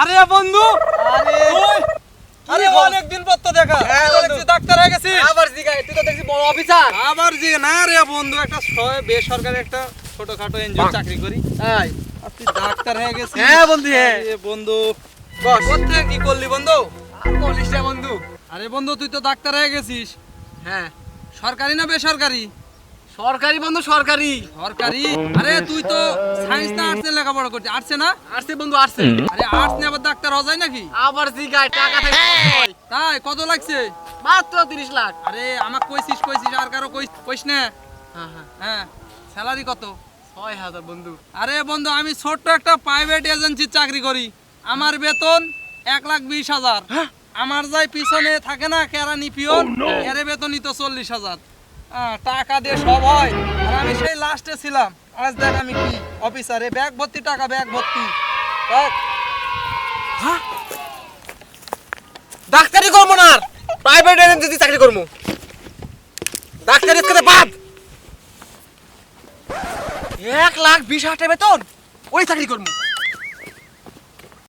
আরে বন্ধু! আরে! আরে খবর? অনেক দিন পর তো দেখা। হ্যাঁ, ডাক্তার হয়ে গেছিস। আবার জিগাই তুই তো দেখছি বড় অফিসার। আবার যে না রে বন্ধু একটা বেসরকারি একটা ছোটখাটো এনজিও চাকরি করি। তাই আর তুই ডাক্তার হয়ে গেছিস। হ্যাঁ, বন্ধু, হ্যাঁ। বন্ধু বস কি করলি বন্ধু? বলিস না বন্ধু। আরে বন্ধু তুই তো ডাক্তার হয়ে গেছিস। হ্যাঁ। সরকারি না বেসরকারি? সরকারি বন্ধু সরকারি। সরকারি? আরে তুই তো সায়েন্স না আর্টস লেখাপড়া করছিস। আর্টসে না? আসছে বন্ধু আসছে আরে আর্টস নিয়ে আবার ডাক্তার হওয়া যায় নাকি? আবার জিগাই টাকা থেকে তাই কত লাগছে? মাত্র তিরিশ লাখ। আরে আমাকে কইছিস কইছিস আর কারও কইস কইস না। হ্যাঁ হ্যাঁ। হ্যাঁ স্যালারি কত? ছয় হাজার বন্ধু। আরে বন্ধু আমি ছোট্ট একটা প্রাইভেট এজেন্সির চাকরি করি। আমার বেতন এক লাখ বিশ হাজার। আমার যাই পিছনে থাকে না কেরানি পিয়ন এর বেতনই তো চল্লিশ হাজার। টাকা দিয়ে সব হয়। আর আমি সেই লাস্টে ছিলাম। আজ দেখ আমি কি অফিসারে ব্যাগ ভর্তি টাকা ব্যাগ ভর্তি। দেখ। ডাক্তারি করব না আর। প্রাইভেট এজেন্সি চাকরি করব। ডাক্তারি বাদ। এক লাখ বিশ হাজার বেতন, ওই চাকরি করব।